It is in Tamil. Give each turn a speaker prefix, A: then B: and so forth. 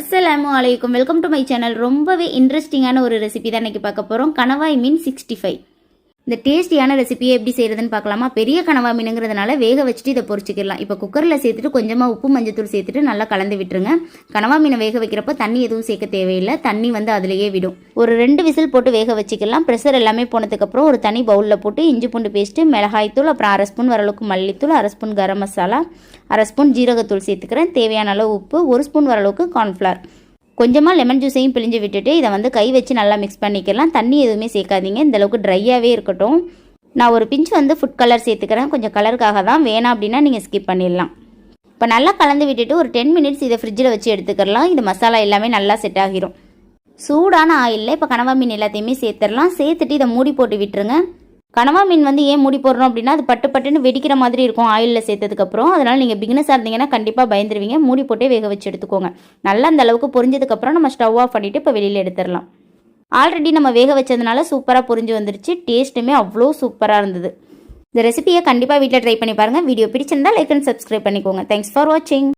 A: அஸ்லாம் அலைக்கும். வெல்கம் டு மை சேனல் ரொம்பவே இன்ட்ரெஸ்டிங்கான ஒரு ரெசிபி தான் இன்னைக்கு பார்க்க போகிறோம் கணவாய் மீன் சிக்ஸ்டி ஃபைவ் இந்த டேஸ்டியான ரெசிபியை எப்படி செய்கிறதுன்னு பார்க்கலாமா? பெரிய கனவா மீனுங்கிறதுனால வேக வச்சுட்டு இதை பொறிச்சிக்கலாம் இப்போ குக்கரில் சேர்த்துட்டு கொஞ்சமாக உப்பு மஞ்சத்தூள் சேர்த்துட்டு நல்லா கலந்து விட்டுருங்க. கனவா மீனை வேக வைக்கிறப்ப தண்ணி எதுவும் சேர்க்க தேவையில்லை. தண்ணி வந்து அதிலேயே விடும். ஒரு ரெண்டு விசில் போட்டு வேக வச்சுக்கலாம். ப்ரெஷர் எல்லாமே போனதுக்கப்புறம் ஒரு தனி பவுலில் போட்டு இஞ்சி பூண்டு பேஸ்ட்டு மிளகாய்த்தூள் அப்புறம் அரை ஸ்பூன் வரளவுக்கு மல்லித்தூள் அரை ஸ்பூன் கரம் மசாலா அரை ஸ்பூன் ஜீரகத்தூள் சேர்த்துக்கிறேன். தேவையான அளவு உப்பு ஒரு ஸ்பூன் வரளவுக்கு கார்ன்ஃப்ளவர் கொஞ்சமாக லெமன் ஜூஸையும் பிழிஞ்சு விட்டுட்டு இதை வந்து கை வச்சு நல்லா மிக்ஸ் பண்ணிக்கலாம். தண்ணி எதுவுமே சேர்க்காதீங்க. இந்தளவுக்கு ட்ரையாகவே இருக்கட்டும். நான் ஒரு பிஞ்ச் வந்து ஃபுட் கலர் சேர்த்துக்கிறேன். கொஞ்சம் கலருக்காக தான். வேணாம் அப்படின்னா நீங்கள் ஸ்கிப் பண்ணிடலாம். இப்போ நல்லா கலந்து விட்டுட்டு ஒரு டென் மினிட்ஸ் இதை ஃப்ரிட்ஜில் வச்சு எடுத்துக்கலாம். இது மசாலா எல்லாமே நல்லா செட் ஆகிரும். சூடான ஆயிலில் இப்போ கனவா மீன் எல்லாத்தையுமே சேர்த்துடலாம். சேர்த்துட்டு இதை மூடி போட்டு விட்டுருங்க. கனவா மீன் வந்து ஏன் மூடி போடுறோம் அப்படின்னா அது பட்டு பட்டுன்னு வெடிக்கிற மாதிரி இருக்கும் ஆயிலில் சேர்த்ததுக்கப்புறம் அதனால் நீங்கள் பிகினஸாக இருந்தீங்கன்னா கண்டிப்பாக பயந்துருவீங்க. மூடி போட்டே வேக வச்சு எடுத்துக்கோங்க. நல்லா அந்த அளவுக்கு பொரிஞ்சதுக்கப்புறம் நம்ம ஸ்டவ் ஆஃப் பண்ணிவிட்டு இப்போ வெளியில் எடுத்துடலாம். ஆல்ரெடி நம்ம வேக வச்சதுனால சூப்பராக பொரிஞ்சு வந்துருச்சு. டேஸ்ட்டுமே அவ்வளோ சூப்பராக இருந்தது. இந்த ரெசிபியை கண்டிப்பாக வீட்டில் ட்ரை பண்ணி பாருங்கள் வீடியோ பிடிச்சிருந்தா லைக் அண்ட் சப்ஸ்கிரைப் பண்ணிக்கோங்க. தேங்க்ஸ் ஃபார் வாட்சிங்